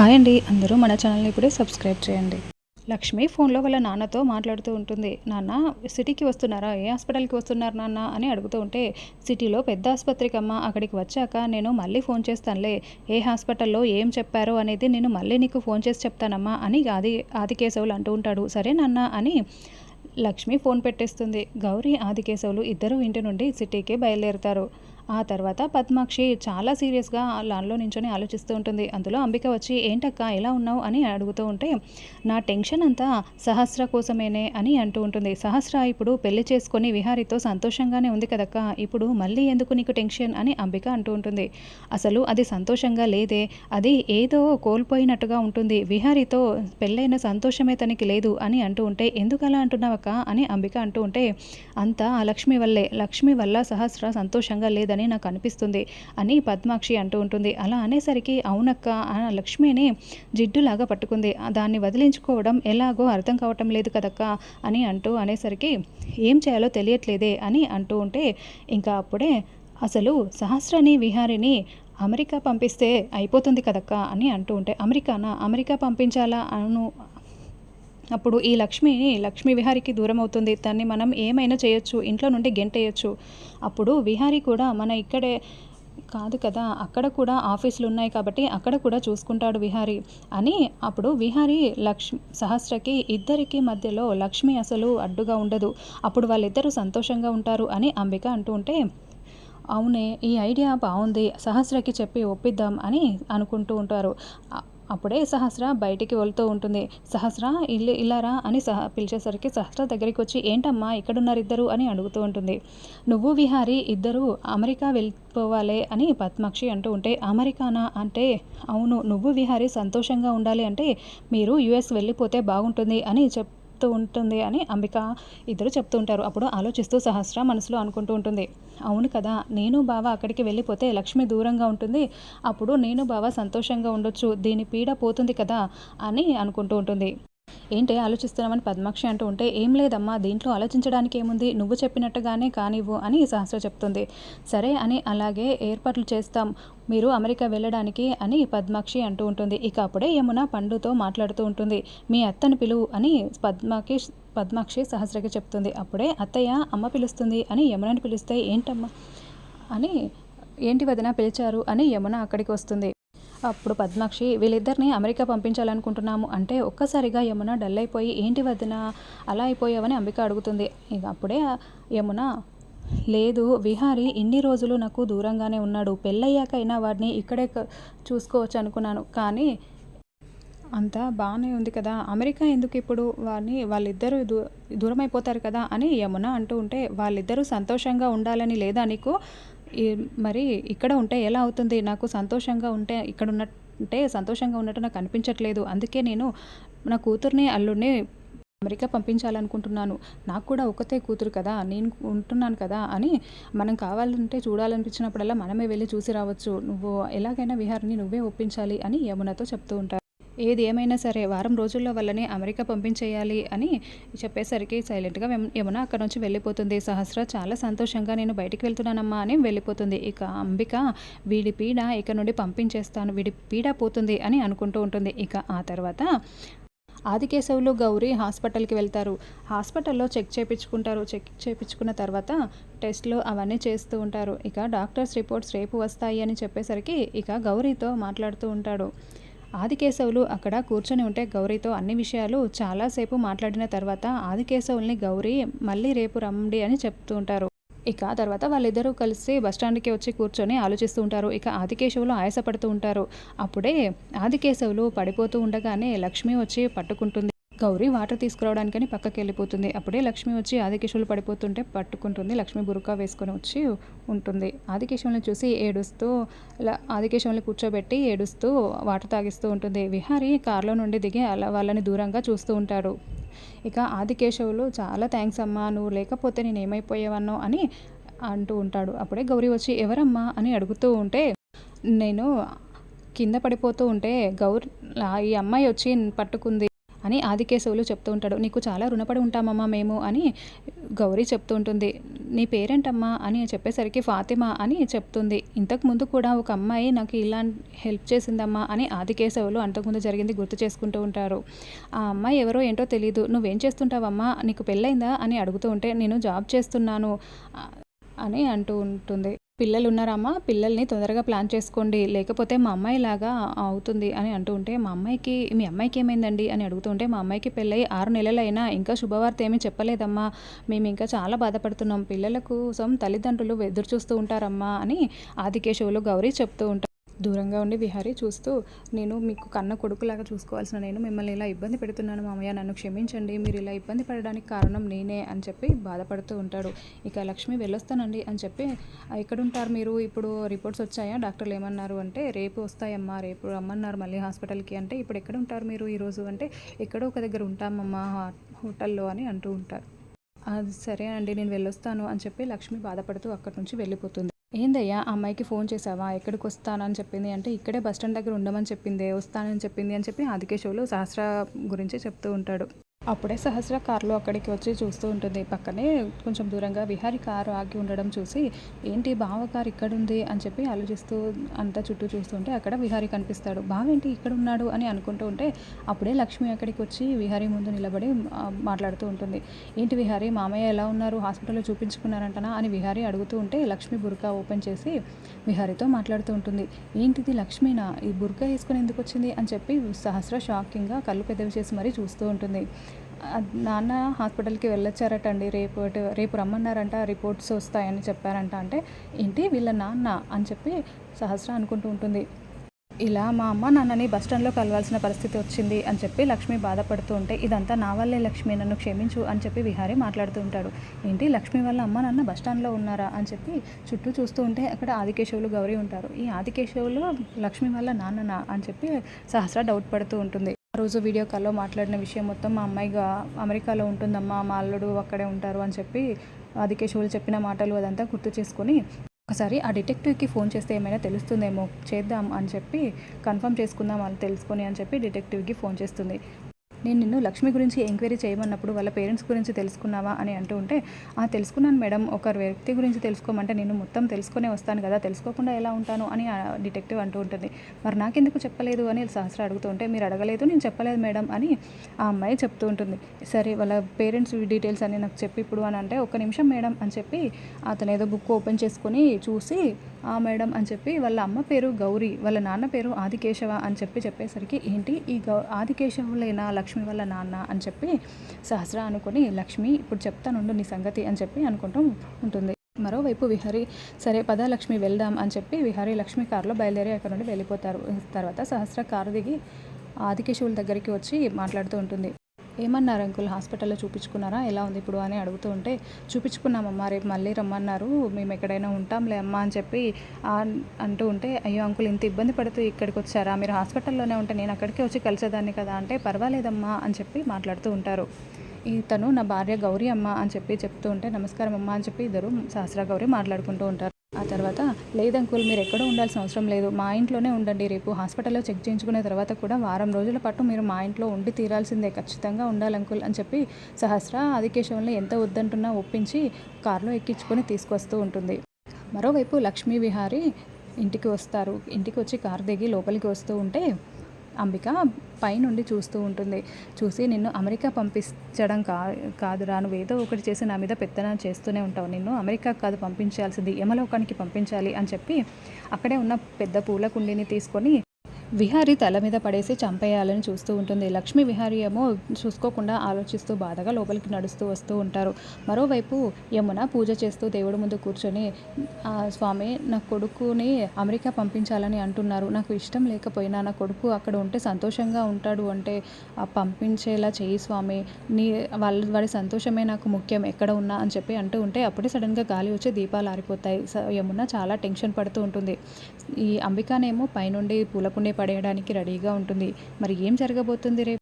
Hi అండి. అందరూ మన ఛానల్ని ఇప్పుడే సబ్స్క్రైబ్ చేయండి. లక్ష్మి ఫోన్లో వాళ్ళ నాన్నతో మాట్లాడుతూ ఉంటుంది. నాన్న సిటీకి వస్తున్నారా? ఏ హాస్పిటల్కి వస్తున్నారు నాన్న? అని అడుగుతూ ఉంటే సిటీలో పెద్ద ఆసుపత్రికి అమ్మ అక్కడికి వచ్చాక నేను మళ్ళీ ఫోన్ చేస్తానులే. ఏ హాస్పిటల్లో ఏం చెప్పారో అనేది నేను మళ్ళీ నీకు ఫోన్ చేసి చెప్తానమ్మా అని ఆది ఆదికేశవులు అంటూ ఉంటాడు. సరే నాన్న అని లక్ష్మి ఫోన్ పెట్టేస్తుంది. గౌరీ ఆదికేశవులు ఇద్దరు ఇంటి నుండి సిటీకి బయలుదేరుతారు. ఆ తర్వాత పద్మాక్షి చాలా సీరియస్గా లాన్లో నించొని ఆలోచిస్తూ ఉంటుంది. అందులో అంబిక వచ్చి ఏంటక్క ఎలా ఉన్నావు? అని అడుగుతూ ఉంటే నా టెన్షన్ అంతా సహస్ర కోసమేనే అని అంటూ ఉంటుంది. సహస్ర ఇప్పుడు పెళ్ళి చేసుకొని విహారితో సంతోషంగానే ఉంది కదక్క ఇప్పుడు మళ్ళీ ఎందుకు నీకు టెన్షన్? అని అంబిక అంటూ ఉంటుంది. అసలు అది సంతోషంగా లేదే అది ఏదో కోల్పోయినట్టుగా ఉంటుంది. విహారితో పెళ్ళైన సంతోషమే తనకి లేదు అని అంటూ ఉంటే ఎందుకు అలా అంటున్నావక్క? అని అంబిక అంటూ ఉంటే అంతా ఆ లక్ష్మి వల్లే. లక్ష్మి వల్ల సహస్ర సంతోషంగా లేదని నాకు అనిపిస్తుంది అని పద్మాక్షి అంటూ ఉంటుంది. అలా అనేసరికి అవునక్క ఆ లక్ష్మిని జిడ్డులాగా పట్టుకుంది. దాన్ని వదిలించుకోవడం ఎలాగో అర్థం కావటం లేదు కదక్క అని అంటూ అనేసరికి ఏం చేయాలో తెలియట్లేదే అని అంటూ ఉంటే ఇంకా అప్పుడే అసలు సహస్రని విహారిని అమెరికా పంపిస్తే అయిపోతుంది కదక్క అని అంటూ ఉంటే అమెరికానా? అమెరికా పంపించాలా అను అప్పుడు ఈ లక్ష్మిని లక్ష్మి విహారికి దూరం అవుతుంది. తన్ని మనం ఏమైనా చేయొచ్చు ఇంట్లో నుండి గెంటేయచ్చు. అప్పుడు విహారి కూడా మన ఇక్కడే కాదు కదా అక్కడ కూడా ఆఫీసులు ఉన్నాయి కాబట్టి అక్కడ కూడా చూసుకుంటాడు విహారి అని అప్పుడు విహారి లక్ష్మి సహస్రకి ఇద్దరికి మధ్యలో లక్ష్మి అసలు అడ్డుగా ఉండదు. అప్పుడు వాళ్ళిద్దరూ సంతోషంగా ఉంటారు అని అంబిక అంటూ ఉంటే అవునే ఈ ఐడియా బాగుంది సహస్రకి చెప్పి ఒప్పిద్దాం అని అనుకుంటూ ఉంటారు. అప్పుడే సహస్ర బయటికి వెళ్తూ ఉంటుంది. సహస్ర ఇల్లు ఇల్లారా అని సహ పిలిచేసరికి సహస్ర దగ్గరికి వచ్చి ఏంటమ్మా ఇక్కడున్నారు ఇద్దరు అని అడుగుతూ ఉంటుంది. నువ్వు విహారి ఇద్దరు అమెరికా వెళ్ళిపోవాలి అని పద్మాక్షి అంటూ ఉంటే అమెరికానా? అంటే అవును నువ్వు విహారి సంతోషంగా ఉండాలి అంటే మీరు యుఎస్ వెళ్ళిపోతే బాగుంటుంది అని చెప్ చెప్తూ ఉంటుంది అని అంబిక ఇద్దరు చెప్తూ ఉంటారు. అప్పుడు ఆలోచిస్తూ సహస్ర మనసులో అనుకుంటూ ఉంటుంది. అవును కదా నేను బావ అక్కడికి వెళ్ళిపోతే లక్ష్మి దూరంగా ఉంటుంది. అప్పుడు నేను బావ సంతోషంగా ఉండొచ్చు. దీని పీడ పోతుంది కదా అని అనుకుంటూ ఉంటుంది. ఏంటి ఆలోచిస్తున్నామని పద్మాక్షి అంటూ ఉంటే ఏం లేదమ్మా దీంట్లో ఆలోచించడానికి ఏముంది? నువ్వు చెప్పినట్టుగానే కానివ్వు అని సహస్ర చెప్తుంది. సరే అని అలాగే ఏర్పాట్లు చేస్తాం. మీరు అమెరికా వెళ్ళడానికి అని పద్మాక్షి అంటూ ఉంటుంది. ఇక అప్పుడే యమున పండుతో మాట్లాడుతూ ఉంటుంది. మీ అత్తని పిలువు అని పద్మాకి పద్మాక్షి సహస్రకి చెప్తుంది. అప్పుడే అత్తయ్య అమ్మ పిలుస్తుంది అని యమునని పిలిస్తే ఏంటమ్మా అని ఏంటి వదిన పిలిచారు అని యమున అక్కడికి వస్తుంది. అప్పుడు పద్మాక్షి వీళ్ళిద్దరిని అమెరికా పంపించాలనుకుంటున్నాము అంటే ఒక్కసారిగా యమున డల్ అయిపోయి ఏంటి వదిన అలా అయిపోయావని అంబిక అడుగుతుంది. ఇక అప్పుడే యమున లేదు విహారి ఇన్ని రోజులు నాకు దూరంగానే ఉన్నాడు. పెళ్ళయ్యాకైనా వాడిని ఇక్కడే చూసుకోవచ్చు అనుకున్నాను. కానీ అంతా బాగానే ఉంది కదా. అమెరికా ఎందుకు ఇప్పుడు వారిని వాళ్ళిద్దరూ దూ దూరం అయిపోతారు కదా అని యమున అంటూ ఉంటే వాళ్ళిద్దరూ సంతోషంగా ఉండాలని లేదా నీకు? మరి ఇక్కడ ఉంటే ఎలా అవుతుంది? నాకు సంతోషంగా ఉంటే ఇక్కడ ఉన్నట్టే సంతోషంగా ఉన్నట్టు నాకు అనిపించట్లేదు. అందుకే నేను నా కూతుర్ని అల్లుడిని అమెరికా పంపించాలనుకుంటున్నాను. నాకు కూడా ఒకతే కూతురు కదా నేను ఉంటున్నాను కదా అని మనం కావాలంటే చూడాలనిపించినప్పుడల్లా మనమే వెళ్ళి చూసి రావచ్చు. నువ్వు ఎలాగైనా విహారిని నువ్వే ఒప్పించాలి అని యమునతో చెప్తూ ఉంటారు. ఏది ఏమైనా సరే వారం రోజుల్లో వల్లనే అమెరికా పంపించేయాలి అని చెప్పేసరికి సైలెంట్గా యమున అక్కడ నుంచి వెళ్ళిపోతుంది. సహస్ర చాలా సంతోషంగా నేను బయటికి వెళ్తున్నానమ్మా అని వెళ్ళిపోతుంది. ఇక అంబిక వీడి పీడ ఇక్కడ నుండి పంపించేస్తాను వీడి పీడ పోతుంది అని అనుకుంటూ ఉంటుంది. ఇక ఆ తర్వాత ఆదికేశవులు గౌరీ హాస్పిటల్కి వెళ్తారు. హాస్పిటల్లో చెక్ చేయించుకుంటారు చెక్ చేయించుకున్న తర్వాత టెస్ట్లు అవన్నీ చేస్తూ ఉంటారు. ఇక డాక్టర్స్ రిపోర్ట్స్ రేపు వస్తాయి అని చెప్పేసరికి ఇక గౌరీతో మాట్లాడుతూ ఉంటాడు. ఆదికేశవులు అక్కడ కూర్చొని ఉంటే గౌరీతో అన్ని విషయాలు చాలాసేపు మాట్లాడిన తర్వాత ఆదికేశవుల్ని గౌరీ మళ్ళీ రేపు రమ్మండి అని చెప్తూ ఉంటారు. ఇక తర్వాత వాళ్ళిద్దరూ కలిసి బస్టాండ్కి వచ్చి కూర్చొని ఆలోచిస్తూ ఉంటారు. ఇక ఆదికేశవులు ఆయాసపడుతూ ఉంటారు. అప్పుడే ఆదికేశవులు పడిపోతూ ఉండగానే లక్ష్మి వచ్చి పట్టుకుంటుంది. గౌరీ వాటర్ తీసుకురావడానికని పక్కకి వెళ్ళిపోతుంది అప్పుడే లక్ష్మి వచ్చి ఆదికేశవులు పడిపోతుంటే పట్టుకుంటుంది. లక్ష్మి బురుకా వేసుకొని వచ్చి ఉంటుంది. ఆదికేశవులను చూసి ఏడుస్తూ ఆదికేశవులను కూర్చోబెట్టి ఏడుస్తూ వాటర్ తాగిస్తూ ఉంటుంది. విహారి కారులో నుండి దిగి అలా వాళ్ళని దూరంగా చూస్తూ ఉంటాడు. ఇక ఆదికేశవులు చాలా థ్యాంక్స్ అమ్మా నువ్వు లేకపోతే నేను ఏమైపోయేవన్నో అని అంటూ ఉంటాడు. అప్పుడే గౌరీ వచ్చి ఎవరమ్మా? అని అడుగుతూ ఉంటే నేను కింద పడిపోతూ ఉంటే గౌర్ ఈ అమ్మాయి వచ్చి పట్టుకుంది. అని ఆదికేశవులు చెప్తూ ఉంటాడు. నీకు చాలా రుణపడి ఉంటామమ్మా మేము అని గౌరీ చెప్తూ ఉంటుంది. నీ పేరేంటమ్మా అని చెప్పేసరికి ఫాతిమా అని చెప్తుంది. ఇంతకు ముందు కూడా ఒక అమ్మాయి నాకు ఇలా హెల్ప్ చేసిందమ్మా అని ఆదికేశవులు అంతకుముందు జరిగింది గుర్తు చేసుకుంటూ ఉంటారు. ఆ అమ్మాయి ఎవరో ఏంటో తెలియదు నువ్వేం చేస్తుంటావమ్మా? నీకు పెళ్ళైందా అని అడుగుతూ ఉంటే నేను జాబ్ చేస్తున్నాను అని అంటూ ఉంటుంది. పిల్లలు ఉన్నారమ్మా పిల్లల్ని తొందరగా ప్లాన్ చేసుకోండి. లేకపోతే మా అమ్మాయి లాగా అవుతుంది అని అంటూ ఉంటే మా అమ్మాయికి మీ అమ్మాయికి ఏమైందండి అని అడుగుతుంటే మా అమ్మాయికి పెళ్ళై ఆరు నెలలైనా ఇంకా శుభవార్త ఏమీ చెప్పలేదమ్మా. మేము ఇంకా చాలా బాధపడుతున్నాం. పిల్లల కోసం తల్లిదండ్రులు ఎదురు చూస్తూ ఉంటారమ్మా అని ఆదికేశవులు గౌరీ చెప్తూ ఉంటారు. దూరంగా ఉండి విహారీ చూస్తూ నేను మీకు కన్న కొడుకులాగా చూసుకోవాల్సిన నేను మిమ్మల్ని ఇలా ఇబ్బంది పెడుతున్నాను మామయ్య నన్ను క్షమించండి మీరు ఇలా ఇబ్బంది పడడానికి కారణం నేనే అని చెప్పి బాధపడుతూ ఉంటాడు. ఇక లక్ష్మి వెళ్ళొస్తానండి అని చెప్పి ఎక్కడుంటారు మీరు? ఇప్పుడు రిపోర్ట్స్ వచ్చాయా? డాక్టర్లు ఏమన్నారు అంటే రేపు వస్తాయమ్మా రేపు రమ్మన్నారు మళ్ళీ హాస్పిటల్కి అంటే ఇప్పుడు ఎక్కడ ఉంటారు మీరు ఈరోజు అంటే ఎక్కడో ఒక దగ్గర ఉంటామమ్మా హా- హోటల్లో అని అంటూ ఉంటారు. అది సరే అండి నేను వెళ్ళొస్తాను అని చెప్పి లక్ష్మి బాధపడుతూ అక్కడి నుంచి వెళ్ళిపోతుంది. ఏందయ్యా ఆ అమ్మాయికి ఫోన్ చేసావా? ఎక్కడికి వస్తానని చెప్పింది. అంటే ఇక్కడే బస్ స్టాండ్ దగ్గర ఉండమని చెప్పింది వస్తానని చెప్పింది అని చెప్పి ఆదికేశవులు సహస్ర గురించి చెప్తూ ఉంటాడు. అప్పుడే సహస్ర కారులో అక్కడికి వచ్చి చూస్తూ ఉంటుంది. పక్కనే కొంచెం దూరంగా విహారి కారు ఆగి ఉండడం చూసి ఏంటి బావ కారు ఇక్కడ ఉంది అని చెప్పి ఆలోచిస్తూ అంతా చుట్టూ చూస్తుంటే అక్కడ విహారి కనిపిస్తాడు. బావ ఏంటి ఇక్కడ ఉన్నాడు? అని అనుకుంటూ ఉంటే అప్పుడే లక్ష్మి అక్కడికి వచ్చి విహారి ముందు నిలబడి మాట్లాడుతూ ఉంటుంది. ఏంటి విహారి మామయ్య ఎలా ఉన్నారు? హాస్పిటల్లో చూపించుకున్నారంటనా? అని విహారి అడుగుతూ ఉంటే లక్ష్మి బుర్కా ఓపెన్ చేసి విహారితో మాట్లాడుతూ ఉంటుంది. ఏంటిది లక్ష్మీనా? ఈ బుర్కా వేసుకొని ఎందుకు వచ్చింది? అని చెప్పి సహస్ర షాకింగ్గా కళ్ళు పెద్దవి చేసి మరీ చూస్తూ ఉంటుంది. నాన్న హాస్పిటల్కి వెళ్ళొచ్చారటండి. రేపు రేపు రమ్మన్నారంట రిపోర్ట్స్ వస్తాయని చెప్పారంట. అంటే ఏంటి వీళ్ళ నాన్న అని చెప్పి సహస్ర అనుకుంటూ ఉంటుంది. ఇలా మా అమ్మ నాన్నని బస్ స్టాండ్లో కలవాల్సిన పరిస్థితి వచ్చింది అని చెప్పి లక్ష్మి బాధపడుతూ ఉంటే ఇదంతా నా వల్లే లక్ష్మి నన్ను క్షమించు అని చెప్పి విహారీ మాట్లాడుతూ ఉంటాడు. ఏంటి లక్ష్మి వల్ల అమ్మ నాన్న బస్ స్టాండ్లో ఉన్నారా అని చెప్పి చుట్టూ చూస్తూ ఉంటే అక్కడ ఆదికేశవులు గౌరీ ఉంటారు. ఈ ఆదికేశవులు లక్ష్మి వల్ల నాన్ననా అని చెప్పి సహస్ర డౌట్ పడుతూ ఉంటుంది. ఆ రోజు వీడియో కాల్లో మాట్లాడిన విషయం మొత్తం మా అమ్మాయిగా అమెరికాలో ఉంటుందమ్మా మా అల్లుడు అక్కడే ఉంటారు అని చెప్పి ఆదికేశవులు చెప్పిన మాటలు అదంతా గుర్తు చేసుకొని ఒకసారి ఆ డిటెక్టివ్కి ఫోన్ చేస్తే ఏమైనా తెలుస్తుందేమో చేద్దాం అని చెప్పి కన్ఫర్మ్ చేసుకుందాం అని తెలుసుకొని అని చెప్పి డిటెక్టివ్కి ఫోన్ చేస్తుంది. నేను నిన్ను లక్ష్మి గురించి ఎంక్వైరీ చేయమన్నప్పుడు వాళ్ళ పేరెంట్స్ గురించి తెలుసుకున్నావా అని అంటూ ఉంటే ఆ తెలుసుకున్నాను మేడం. ఒక వ్యక్తి గురించి తెలుసుకోమంటే నేను మొత్తం తెలుసుకునే వస్తాను కదా. తెలుసుకోకుండా ఎలా ఉంటాను? అని ఆ డిటెక్టివ్ అంటూ ఉంటుంది. మరి నాకెందుకు చెప్పలేదు? అని సహస్ర అడుగుతూ ఉంటే మీరు అడగలేదు నేను చెప్పలేదు మేడం అని ఆ అమ్మాయి చెప్తూ ఉంటుంది. సరే వాళ్ళ పేరెంట్స్ డీటెయిల్స్ అని నాకు చెప్పి ఇప్పుడు అని అంటే ఒక్క నిమిషం మేడం అని చెప్పి అతను ఏదో బుక్ ఓపెన్ చేసుకొని చూసి ఆ మేడం అని చెప్పి వాళ్ళ అమ్మ పేరు గౌరీ వాళ్ళ నాన్న పేరు ఆదికేశవ అని చెప్పి చెప్పేసరికి ఏంటి ఈ గౌ ఆదికేశవులేనా లక్ష్మి వాళ్ళ నాన్న అని చెప్పి సహస్ర అనుకొని లక్ష్మి ఇప్పుడు చెప్తానుండు నీ సంగతి అని చెప్పి అనుకుంటూ ఉంటుంది. మరోవైపు విహారీ సరే పద లక్ష్మి వెళ్దాం అని చెప్పి విహారీ లక్ష్మి కారులో బయలుదేరి అక్కడ నుండి వెళ్ళిపోతారు. తర్వాత సహస్ర కారు దిగి ఆదికేశవుల దగ్గరికి వచ్చి మాట్లాడుతూ ఉంటుంది. ఏమన్నారు అంకుల్? హాస్పిటల్లో చూపించుకున్నారా? ఎలా ఉంది ఇప్పుడు అని అడుగుతూ ఉంటే చూపించుకున్నామమ్మా రేపు మళ్ళీ రమ్మన్నారు. మేము ఎక్కడైనా ఉంటాంలే అమ్మా అని చెప్పి అంటూ ఉంటే అయ్యో అంకుల్ ఇంత ఇబ్బంది పడుతూ ఇక్కడికి వచ్చారా? మీరు హాస్పిటల్లోనే ఉంటే నేను అక్కడికే వచ్చి కలిసేదాన్ని కదా అంటే పర్వాలేదమ్మా అని చెప్పి మాట్లాడుతూ ఉంటారు. ఇతను నా భార్య గౌరీ అమ్మ అని చెప్పి చెప్తూ ఉంటే నమస్కారం అమ్మ అని చెప్పి ఇద్దరు సహస్ర గౌరీ మాట్లాడుకుంటూ ఉంటారు. ఆ తర్వాత లేదంకుల్ మీరు ఎక్కడో ఉండాల్సిన అవసరం లేదు. మా ఇంట్లోనే ఉండండి. రేపు హాస్పిటల్లో చెక్ చేయించుకునే తర్వాత కూడా వారం రోజుల పాటు మీరు మా ఇంట్లో ఉండి తీరాల్సిందే. ఖచ్చితంగా ఉండాలంకుల్ అని చెప్పి సహస్ర ఆదికేశవంలో ఎంత వద్దంటున్నా ఒప్పించి కారులో ఎక్కించుకొని తీసుకొస్తూ ఉంటుంది. మరోవైపు లక్ష్మీ విహారీ ఇంటికి వస్తారు. ఇంటికి వచ్చి కారు దిగి లోపలికి వస్తూ ఉంటే అంబిక పైనుండి చూస్తూ ఉంటుంది. చూసి నిన్ను అమెరికా పంపించడం కా కాదురా నువ్వు ఏదో ఒకటి చేసి నా మీద పెత్తనం చేస్తూనే ఉంటావు. నిన్ను అమెరికా కాదు పంపించాల్సింది యమలోకానికి పంపించాలి అని చెప్పి అక్కడే ఉన్న పెద్ద పూల కుండీని తీసుకొని విహారీ తల మీద పడేసి చంపేయాలని చూస్తూ ఉంటుంది. లక్ష్మీ విహారీ ఏమో చూసుకోకుండా ఆలోచిస్తూ బాధగా లోపలికి నడుస్తూ వస్తూ ఉంటారు. మరోవైపు యమున పూజ చేస్తూ దేవుడి ముందు కూర్చొని స్వామి నా కొడుకుని అమెరికా పంపించాలని అంటున్నారు. నాకు ఇష్టం లేకపోయినా నా కొడుకు అక్కడ ఉంటే సంతోషంగా ఉంటాడు అంటే పంపించేలా చేయి స్వామి. నీ వాళ్ళ వాడి సంతోషమే నాకు ముఖ్యం ఎక్కడ ఉన్నా అని చెప్పి అంటూ ఉంటే అప్పుడే సడన్గా గాలి వచ్చి దీపాలు ఆరిపోతాయి. యమున చాలా టెన్షన్ పడుతూ ఉంటుంది. ఈ అంబికానేమో పైనుండి పూలకుండే పడేయడానికి రెడీగా ఉంటుంది. మరి ఏం జరగబోతుంది రేపు?